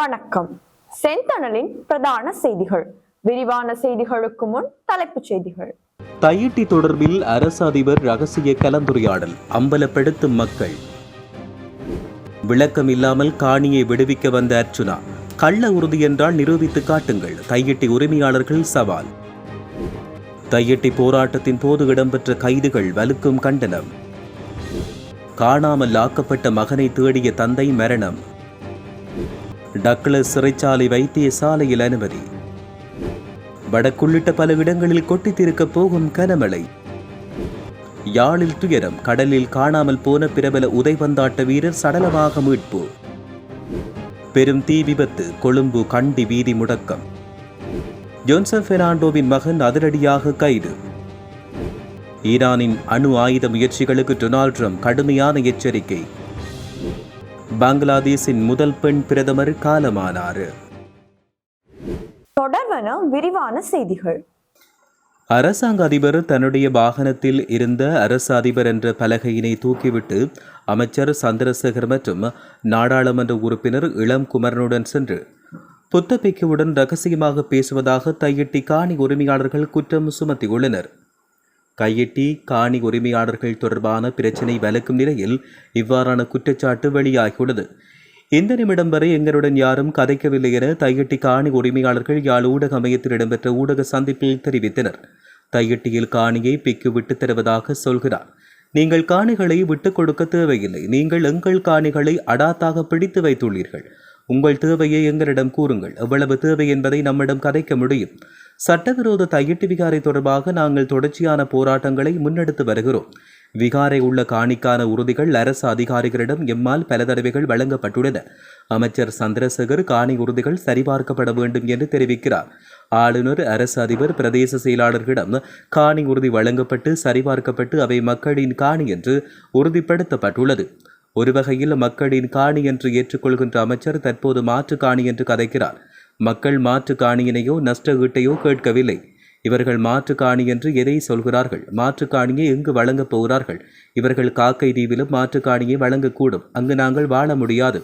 வணக்கம். செந்தணலின் பிரதான செய்திகள். விரிவான செய்திகளுக்கு முன் தலைப்புச் செய்திகள். தையிட்டி தொடர்பில் அரசு அதிபர் ரகசிய கலந்துரையாடல் அம்பலப்படுத்தும் மக்கள். விளக்கம் இல்லாமல் காணியை விடுவிக்க வந்த அர்ச்சுனா கள்ள உறுதி என்றால் நிரூபித்து காட்டுங்கள் தையிட்டி உரிமையாளர்கள் சவால். தையிட்டி போராட்டத்தின் போது இடம்பெற்ற கைதுகள் வலுக்கும் கண்டனம். காணாமல் ஆக்கப்பட்ட மகனை தேடிய தந்தை மரணம். டக்ளஸ் சிறைச்சாலை வைத்தியசாலையில் அனுமதி. வடக்குள்ளிட்ட பல இடங்களில் கொட்டித்திருக்க போகும் கனமழை. யாழில் துயரம் கடலில் காணாமல் போன பிரபல உதைபந்தாட்ட வீரர் சடலமாக மீட்பு. பெரும் தீ விபத்து கொழும்பு கண்டி வீதி முடக்கம். ஜோன்சன் பெர்னாண்டோவின் மகன் அதிரடியாக கைது. ஈரானின் அணு ஆயுத முயற்சிகளுக்கு டொனால்ட் ட்ரம்ப் கடுமையான எச்சரிக்கை. பங்களாதேஷின் முதல் பெண் பிரதமர் காலமானார். தொடர்வன விரிவான செய்திகள். அரசாங்க அதிபர் தன்னுடைய வாகனத்தில் இருந்த அரசு அதிபர் என்ற பலகையினை தூக்கிவிட்டு அமைச்சர் சந்திரசேகர் மற்றும் நாடாளுமன்ற உறுப்பினர் இளம் குமரனுடன் சென்று புத்தபிக்குவுடன் ரகசியமாக பேசுவதாக தையிட்டி காணி உரிமையாளர்கள் குற்றம் சுமத்தியுள்ளனர். கையிட்டி காணி உரிமையாளர்கள் தொடர்பான பிரச்சினை வலுக்கும் நிலையில் இவ்வாறான குற்றச்சாட்டு வெளியாகியுள்ளது. இந்த நிமிடம் வரை எங்களுடன் யாரும் கதைக்கவில்லை என தையட்டி காணி உரிமையாளர்கள் யாழ் ஊடக அமையத்தில் இடம்பெற்ற ஊடக சந்திப்பில் தெரிவித்தனர். தையட்டியில் காணியை பிக்கு விட்டு தருவதாக சொல்கிறார். நீங்கள் காணிகளை விட்டுக் கொடுக்க தேவையில்லை. நீங்கள் எங்கள் காணிகளை அடாத்தாக பிடித்து வைத்துள்ளீர்கள். உங்கள் தேவையை எங்களிடம் கூறுங்கள். எவ்வளவு தேவை என்பதை நம்மிடம் கதைக்க முடியும். சட்டவிரோத தையிட்டு விகாரை தொடர்பாக நாங்கள் தொடர்ச்சியான போராட்டங்களை முன்னெடுத்து வருகிறோம். விகாரை உள்ள காணிக்கான உறுதிகள் அரசு அதிகாரிகளிடம் எம்மால் பல தடவைகள் வழங்கப்பட்டுள்ளன. அமைச்சர் சந்திரசேகர் காணி உறுதிகள் சரிபார்க்கப்பட வேண்டும் என்று தெரிவிக்கிறார். ஆளுநர் அரசு அதிபர் பிரதேச செயலாளர்களிடம் காணி உறுதி வழங்கப்பட்டு சரிபார்க்கப்பட்டு அவை மக்களின் காணி என்று உறுதிப்படுத்தப்பட்டுள்ளது. ஒரு வகையில் மக்களின் காணி என்று ஏற்றுக்கொள்கின்ற அமைச்சர் தற்போது மாற்று காணி என்று கதைக்கிறார். மக்கள் மாற்று காணியினையோ நஷ்ட ஈட்டையோ கேட்கவில்லை. இவர்கள் மாற்று காணி என்று எதை சொல்கிறார்கள்? மாற்று காணியை எங்கு வழங்கப் போகிறார்கள்? இவர்கள் காக்கை தீவிலும் மாற்று காணியை வழங்கக்கூடும். அங்கு நாங்கள் வாழ முடியாது.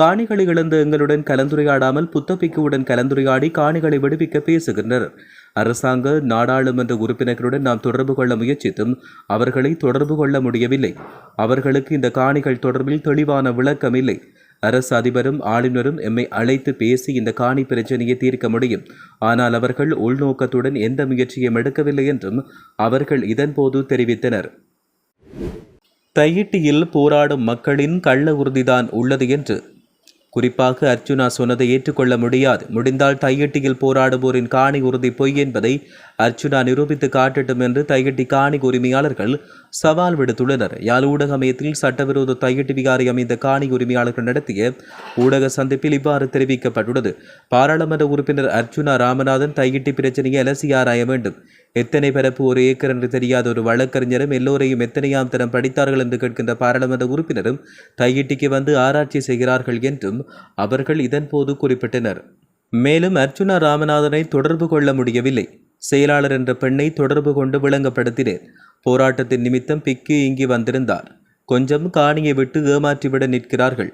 காணிகளை இழந்து எங்களுடன் கலந்துரையாடாமல் புத்தப்பிக்குவுடன் கலந்துரையாடி காணிகளை விடுவிக்க பேசுகின்றனர். அரசாங்க நாடாளுமன்ற உறுப்பினர்களுடன் நாம் தொடர்பு கொள்ள முயற்சித்தும் அவர்களை தொடர்பு கொள்ள முடியவில்லை. அவர்களுக்கு இந்த காணிகள் தொடர்பில் தெளிவான விளக்கம் இல்லை அரசு அதிபரும் ஆளுநரும் எம்மை அழைத்து பேசி இந்த காணி பிரச்சனையை தீர்க்க முடியும். ஆனால் அவர்கள் உள்நோக்கத்துடன் எந்த முயற்சியும் எடுக்கவில்லை என்றும் அவர்கள் இதன்போது தெரிவித்தனர். தையிட்டியில் போராடும் மக்களின் கள்ள உறுதிதான் உள்ளது என்று குறிப்பாக அர்ஜுனா சொன்னதை ஏற்றுக்கொள்ள முடியாது. முடிந்தால் தையட்டியில் போராடுவோரின் காணி உறுதி பொய் என்பதை அர்ஜுனா நிரூபித்து காட்டட்டும் என்று தையட்டி காணி உரிமையாளர்கள் சவால் விடுத்துள்ளனர். யாழ் ஊடக அமையத்தில் சட்டவிரோத தையட்டி விகாரி அமைந்த காணி உரிமையாளர்கள் நடத்திய ஊடக சந்திப்பில் இவ்வாறு தெரிவிக்கப்பட்டுள்ளது. பாராளுமன்ற உறுப்பினர் அர்ஜுனா ராமநாதன் தையிட்டி பிரச்சனையை அலசி ஆராய வேண்டும். எத்தனை பரப்பு ஒரு ஏக்கர் என்று தெரியாத ஒரு வழக்கறிஞரும் எல்லோரையும் எத்தனையாம் தரம் படித்தார்கள் என்று கேட்கின்ற பாராளுமன்ற உறுப்பினரும் தையிட்டிக்கு வந்து ஆராய்ச்சி செய்கிறார்கள் என்றும் அவர்கள் இதன்போது குறிப்பிட்டனர். மேலும் அர்ஜுனா ராமநாதனை தொடர்பு கொள்ள முடியவில்லை. செயலாளர் என்ற பெண்ணை தொடர்பு கொண்டு விளங்கப்படுத்தினேன். போராட்டத்தின் நிமித்தம் பிக்கு இங்கி வந்திருந்தார். கொஞ்சம் காணியை விட்டு ஏமாற்றிவிட நிற்கிறார்கள்.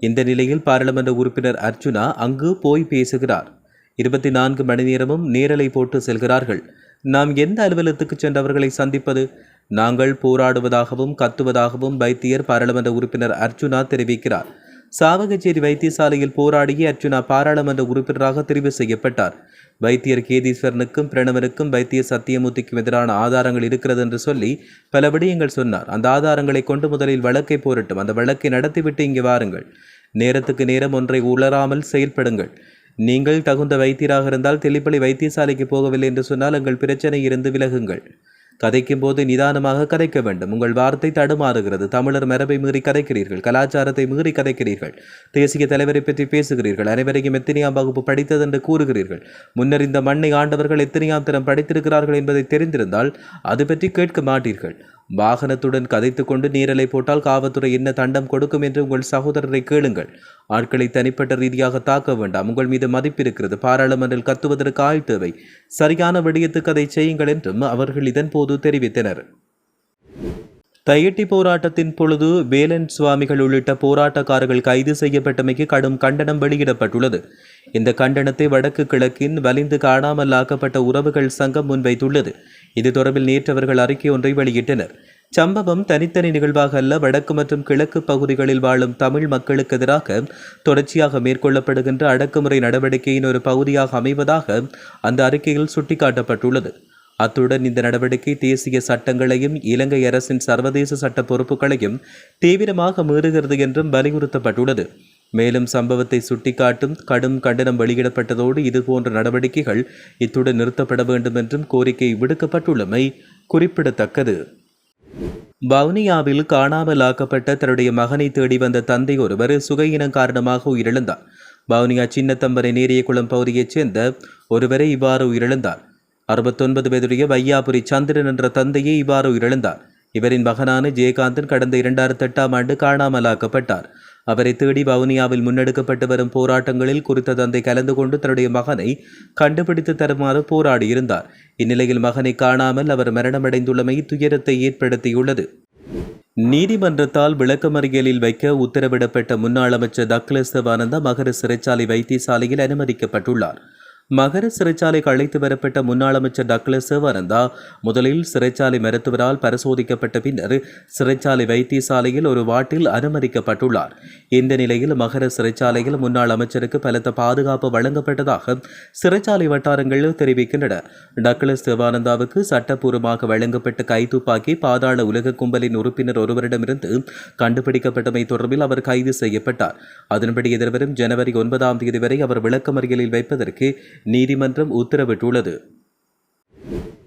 இந்த நிலையில் பாராளுமன்ற உறுப்பினர் அர்ஜுனா அங்கு போய் பேசுகிறார். இருபத்தி நான்கு மணி நேரமும் நேரலை போட்டு செல்கிறார்கள். நாம் எந்த அலுவலகத்துக்கு சென்றவர்களை சந்திப்பது? நாங்கள் போராடுவதாகவும் கத்துவதாகவும் வைத்தியர் பாராளுமன்ற உறுப்பினர் அர்ஜுனா தெரிவிக்கிறார். சாவகச்சேரி வைத்தியசாலையில் போராடிய அர்ச்சுனா பாராளுமன்ற உறுப்பினராக தெரிவு செய்யப்பட்டார். வைத்தியர் கேதீஸ்வரனுக்கும் பிரணவனுக்கும் வைத்திய சத்தியமூர்த்திக்கும் எதிரான ஆதாரங்கள் இருக்கிறது என்று சொல்லி பல விடயங்கள் சொன்னார். அந்த ஆதாரங்களை கொண்டு முதலில் வழக்கை போரட்டும். அந்த வழக்கை நடத்திவிட்டு இங்கே வாருங்கள். நேரத்துக்கு நேரம் ஒன்றை உளராமல் செயல்படுங்கள். நீங்கள் தகுந்த வைத்தியராக இருந்தால் தெளிப்பள்ளி வைத்தியசாலைக்கு போகவில்லை என்று சொன்னால் எங்கள் பிரச்சனை இருந்து விலகுங்கள். கதைக்கும் போது நிதானமாக கதைக்க வேண்டும். உங்கள் வார்த்தை தடுமாறுகிறது. தமிழர் மரபை மீறி கதைக்கிறீர்கள். கலாச்சாரத்தை மீறி கதைக்கிறீர்கள். தேசிய தலைவரை பற்றி பேசுகிறீர்கள். அனைவரையும் எத்தனையாம் வகுப்பு படித்தது என்று கூறுகிறீர்கள். முன்னர் இந்த மண்ணை ஆண்டவர்கள் எத்தனையாம் தரம் படித்திருக்கிறார்கள் என்பதை தெரிந்திருந்தால் அது பற்றி கேட்க மாட்டீர்கள். வாகனத்துடன் கதைத்து கொண்டு நீரலை போட்டால் காவல்துறை என்ன தண்டம் கொடுக்கும் என்று உங்கள் சகோதரரை கேளுங்கள். ஆட்களை தனிப்பட்ட ரீதியாக தாக்க வேண்டாம். உங்கள் மீது மதிப்பு இருக்கிறது பாராளுமன்றில் கத்துவதற்கு ஆள் தேவை சரியான விடயத்துக்கு அதை செய்யுங்கள் என்றும் அவர்கள் இதன்போது தெரிவித்தனர். தையட்டி போராட்டத்தின் பொழுது வேலன் சுவாமிகள் உள்ளிட்ட போராட்டக்காரர்கள் கைது செய்யப்பட்டமைக்கு கடும் கண்டனம் வெளியிடப்பட்டுள்ளது. இந்த கண்டனத்தை வடக்கு கிழக்கின் வலிந்து காணாமல் ஆக்கப்பட்ட உறவுகள் சங்கம் முன்வைத்துள்ளது. இது தொடர்பில் நேற்று அவர்கள் அறிக்கை ஒன்றை வெளியிட்டனர். சம்பவம் தனித்தனி நிகழ்வாக அல்ல வடக்கு மற்றும் கிழக்கு பகுதிகளில் வாழும் தமிழ் மக்களுக்கு எதிராக தொடர்ச்சியாக மேற்கொள்ளப்படுகின்ற அடக்குமுறை நடவடிக்கையின் ஒரு பகுதியாக அமைவதாக அந்த அறிக்கையில் சுட்டிக்காட்டப்பட்டுள்ளது. அத்துடன் இந்த நடவடிக்கை தேசிய சட்டங்களையும் இலங்கை அரசின் சர்வதேச சட்ட பொறுப்புகளையும் தீவிரமாக மீறுகிறது என்றும் வலியுறுத்தப்பட்டுள்ளது. மேலும் சம்பவத்தை சுட்டிக்காட்டும் கடும் கண்டனம் வெளியிடப்பட்டதோடு இதுபோன்ற நடவடிக்கைகள் இத்துடன் நிறுத்தப்பட வேண்டும் என்றும் கோரிக்கை விடுக்கப்பட்டுள்ளமை குறிப்பிடத்தக்கது. வவுனியாவில் காணாமல் ஆக்கப்பட்ட தன்னுடைய மகனை தேடி வந்த தந்தை ஒருவர் சுகையினம் காரணமாக உயிரிழந்தார். வவுனியா சின்னத்தம்பரை நேரியகுளம் பகுதியைச் சேர்ந்த ஒருவரை இவ்வாறு உயிரிழந்தார். அறுபத்தொன்பது வயதுடைய வையாபுரி சந்திரன் என்ற தந்தையே இவ்வாறு உயிரிழந்தார். இவரின் மகனான ஜெயகாந்தன் கடந்த இரண்டாயிரத்தி எட்டாம் ஆண்டு காணாமலாக்கப்பட்டார். அவரை தேடி வவுனியாவில் முன்னெடுக்கப்பட்டு வரும் போராட்டங்களில் குறித்த தந்தை கலந்து கொண்டு தன்னுடைய மகனை கண்டுபிடித்து தருமாறு போராடியிருந்தார். இந்நிலையில் மகனை காணாமல் அவர் மரணமடைந்துள்ளமை துயரத்தை ஏற்படுத்தியுள்ளது. நீதிமன்றத்தால் விளக்கமறியலில் வைக்க உத்தரவிடப்பட்ட முன்னாள் அமைச்சர் டக்ளஸ் தேவானந்தா மகர சிறைச்சாலை வைத்தியசாலையில் அனுமதிக்கப்பட்டுள்ளார். மகர சிறைச்சாலைக்கு அழைத்து வரப்பட்ட முன்னாள் அமைச்சர் டக்ளஸ் சிவானந்தா முதலில் சிறைச்சாலை மருத்துவரால் பரிசோதிக்கப்பட்ட பின்னர் சிறைச்சாலை வைத்தியசாலையில் ஒரு வாட்டில் அனுமதிக்கப்பட்டுள்ளார். இந்த நிலையில் மகர சிறைச்சாலையில் முன்னாள் அமைச்சருக்கு பலத்த பாதுகாப்பு வழங்கப்பட்டதாக சிறைச்சாலை வட்டாரங்கள் தெரிவிக்கின்றன. டக்ளஸ் சிவானந்தாவுக்கு சட்டப்பூர்வமாக வழங்கப்பட்ட கைத்துப்பாக்கி பாதாள உலக கும்பலின் உறுப்பினர் ஒருவரிடமிருந்து கண்டுபிடிக்கப்பட்டமை தொடர்பில் அவர் கைது செய்யப்பட்டார். அதன்படி எதிர்வரும் ஜனவரி ஒன்பதாம் தேதி வரை அவர் விளக்கமறியலில் வைப்பதற்கு நீதிமன்றம் உத்தரவிட்டுள்ளது.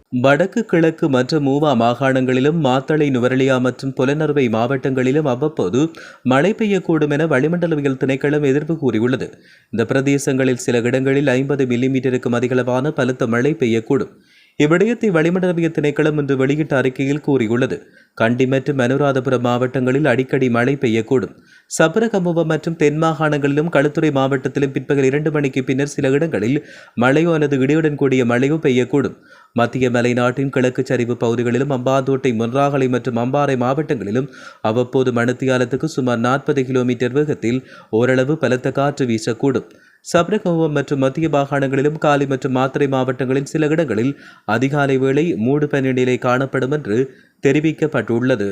வடக்கு கிழக்கு மற்றும் மூவா மாகாணங்களிலும் மாத்தளை நுவரலியா மற்றும் புலனறுவை மாவட்டங்களிலும் அவ்வப்போது மழை பெய்யக்கூடும் என வளிமண்டலவியல் திணைக்களம் எதிர்ப்பு கூறியுள்ளது. இந்த பிரதேசங்களில் சில இடங்களில் ஐம்பது மில்லிமீட்டருக்கும் அதிகளவான பலத்த மழை பெய்யக்கூடும். இவ்விடயத்தை வளிமண்டலவிய திணைக்களம் இன்று வெளியிட்ட அறிக்கையில் கூறியுள்ளது. கண்டி மற்றும் அனுராதபுரம் மாவட்டங்களில் அடிக்கடி மழை பெய்யக்கூடும். சபரகமுவம் மற்றும் தென் மாகாணங்களிலும் களுத்துறை மாவட்டத்திலும் பிற்பகல் இரண்டு மணிக்கு பின்னர் சில இடங்களில் மழையோ அல்லது இடியுடன் கூடிய மழையோ பெய்யக்கூடும். மத்திய மலைநாட்டின் கிழக்கு சரிவு பகுதிகளிலும் அம்பாந்தோட்டை முன்றாகலை மற்றும் அம்பாறை மாவட்டங்களிலும் அவ்வப்போது மணித்தியாலத்துக்கு சுமார் நாற்பது கிலோமீட்டர் வேகத்தில் ஓரளவு பலத்த காற்று வீசக்கூடும். சப்ரகோவம் மற்றும் மத்திய மாகாணங்களிலும் காலி மற்றும் மாத்திரை மாவட்டங்களின் சில இடங்களில் அதிகாலை வேளை மூடு பனிநிலை காணப்படும் என்று தெரிவிக்கப்பட்டுள்ளது.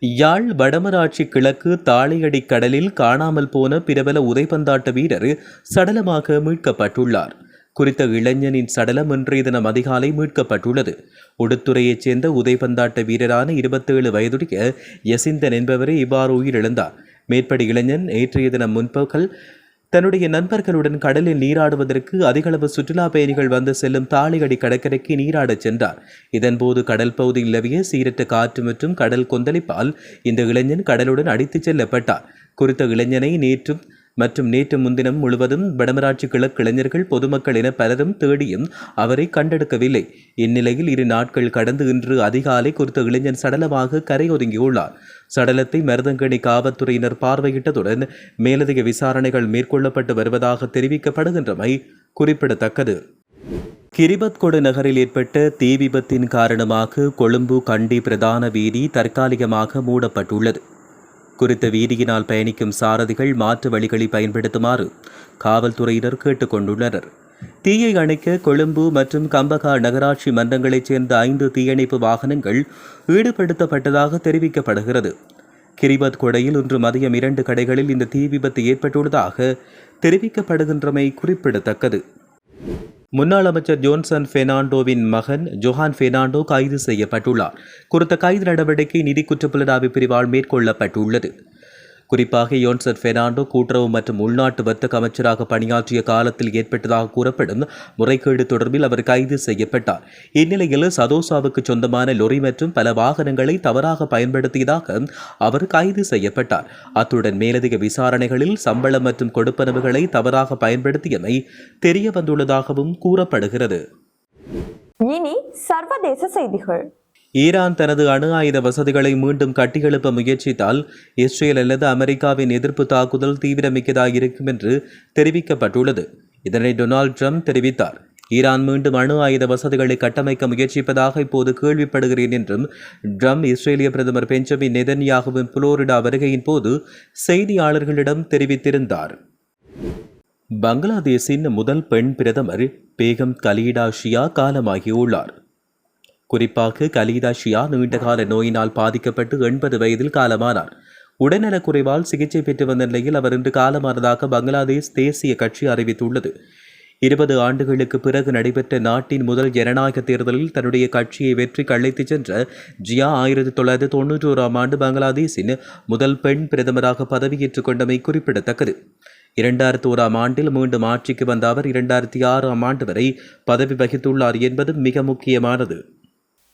யாழ் வடமராட்சி கிழக்கு தாளையடி கடலில் காணாமல் போன பிரபல உதைபந்தாட்ட வீரர் சடலமாக மீட்கப்பட்டுள்ளார். குறித்த இளைஞனின் சடலம் இன்றைய தினம் அதிகாலை மீட்கப்பட்டுள்ளது. உடுத்துறையைச் சேர்ந்த உதைபந்தாட்ட வீரரான இருபத்தேழு வயதுடைய யசிந்தன் என்பவரே இவ்வாறு உயிரிழந்தார். மேற்படி இளைஞன் நேற்றைய தினம் முன்பகல் தன்னுடைய நண்பர்களுடன் கடலில் நீராடுவதற்கு அதிகளவு சுற்றுலா பயணிகள் வந்து செல்லும் தாளிகடி கடற்கரைக்கு நீராடச் சென்றார். இதன்போது கடல் பகுதியில் நிலவிய சீரற்ற காற்று மற்றும் கடல் கொந்தளிப்பால் இந்த இளைஞன் கடலுடன் அடித்துச் செல்லப்பட்டார் குறித்த இளைஞனை நேற்றும் மற்றும் நேற்று முன்தினம் முழுவதும் வடமராட்சி கிழக்கு இளைஞர்கள் பொதுமக்கள் என பலரும் தேடியும் அவரை கண்டெடுக்கவில்லை. இந்நிலையில் இரு நாட்கள் கடந்து இன்று அதிகாலை குறித்த இளைஞன் சடலமாக கரையொதுங்கியுள்ளார். சடலத்தை மருதங்கணி காவல்துறையினர் பார்வையிட்டதுடன் மேலதிக விசாரணைகள் மேற்கொள்ளப்பட்டு வருவதாக தெரிவிக்கப்படுகின்றமை குறிப்பிடத்தக்கது. கிரிபத்கொடு நகரில் ஏற்பட்ட தீ விபத்தின் காரணமாக கொழும்பு கண்டி பிரதான வீதி தற்காலிகமாக மூடப்பட்டுள்ளது. குறித்த வீதியினால் பயணிக்கும் சாரதிகள் மாற்று வழிகளை பயன்படுத்துமாறு காவல்துறையினர் கேட்டுக்கொண்டுள்ளனர். தீயை அணைக்க கொழும்பு மற்றும் கம்பகா நகராட்சி மன்றங்களைச் சேர்ந்த ஐந்து தீயணைப்பு வாகனங்கள் ஈடுபடுத்தப்பட்டதாக தெரிவிக்கப்படுகிறது. கிரிபத் கொடையில் இன்று மதியம் இரண்டு கடைகளில் இந்த தீ விபத்து ஏற்பட்டுள்ளதாக தெரிவிக்கப்படுகின்றமை குறிப்பிடத்தக்கது. முன்னாள் அமைச்சர் ஜோன்சன் பெர்னாண்டோவின் மகன் ஜொஹான் பெர்னாண்டோ கைது செய்யப்பட்டுள்ளார். குறித்த கைது நடவடிக்கை நிதி குற்றப்புலனாய்வு பிரிவால் மேற்கொள்ளப்பட்டுள்ளது. குறிப்பாக யோன்சன் பெர்னாண்டோ கூட்டுறவு மற்றும் உள்நாட்டு வர்த்தக அமைச்சராக பணியாற்றிய காலத்தில் ஏற்பட்டதாக கூறப்படும் முறைகேடு தொடர்பில் அவர் கைது செய்யப்பட்டார். இந்நிலையில் சதோசாவுக்கு சொந்தமான லொரி மற்றும் பல வாகனங்களை தவறாக பயன்படுத்தியதாக அவர் கைது செய்யப்பட்டார். அத்துடன் மேலதிக விசாரணைகளில் சம்பளம் மற்றும் கொடுப்பனவுகளை தவறாக பயன்படுத்தியமை தெரிய வந்துள்ளதாகவும் கூறப்படுகிறது. இனி சர்வதேச செய்திகள். ஈரான் தனது அணு ஆயுத வசதிகளை மீண்டும் கட்டியெழுப்ப முயற்சித்தால் இஸ்ரேல் அல்லது அமெரிக்காவின் எதிர்ப்பு தாக்குதல் தீவிரமிக்கதாக இருக்கும் என்று தெரிவிக்கப்பட்டுள்ளது. இதனை டொனால்ட் ட்ரம்ப் தெரிவித்தார். ஈரான் மீண்டும் அணு ஆயுத வசதிகளை கட்டமைக்க முயற்சிப்பதாக இப்போது கேள்விப்படுகிறேன் என்றும் ட்ரம் இஸ்ரேலிய பிரதமர் பெஞ்சமின் நெதன்யாகுவின் புளோரிடா வருகையின் போது செய்தியாளர்களிடம் தெரிவித்திருந்தார். பங்களாதேஷின் முதல் பெண் பிரதமர் பேகம் கலீடா ஷியா காலமாகியுள்ளார். குறிப்பாக கலீதா ஷியா நீண்டகால நோயினால் பாதிக்கப்பட்டு எண்பது வயதில் காலமானார். உடல்நலக்குறைவால் சிகிச்சை பெற்று வந்த நிலையில் அவர் இன்று காலமானதாக பங்களாதேஷ் தேசிய கட்சி அறிவித்துள்ளது. இருபது ஆண்டுகளுக்கு பிறகு நடைபெற்ற நாட்டின் முதல் ஜனநாயக தேர்தலில் தன்னுடைய கட்சியை வெற்றி அழைத்துச் சென்ற ஜியா ஆயிரத்தி தொள்ளாயிரத்தி தொன்னூற்றி ஓராம் ஆண்டு பங்களாதேஷின் முதல் பெண் பிரதமராக பதவியேற்றுக் கொண்டமை குறிப்பிடத்தக்கது. இரண்டாயிரத்தி ஓராம் ஆண்டில் மீண்டும் ஆட்சிக்கு வந்த அவர் இரண்டாயிரத்தி ஆறாம் ஆண்டு வரை பதவி வகித்துள்ளார் என்பது மிக முக்கியமானது.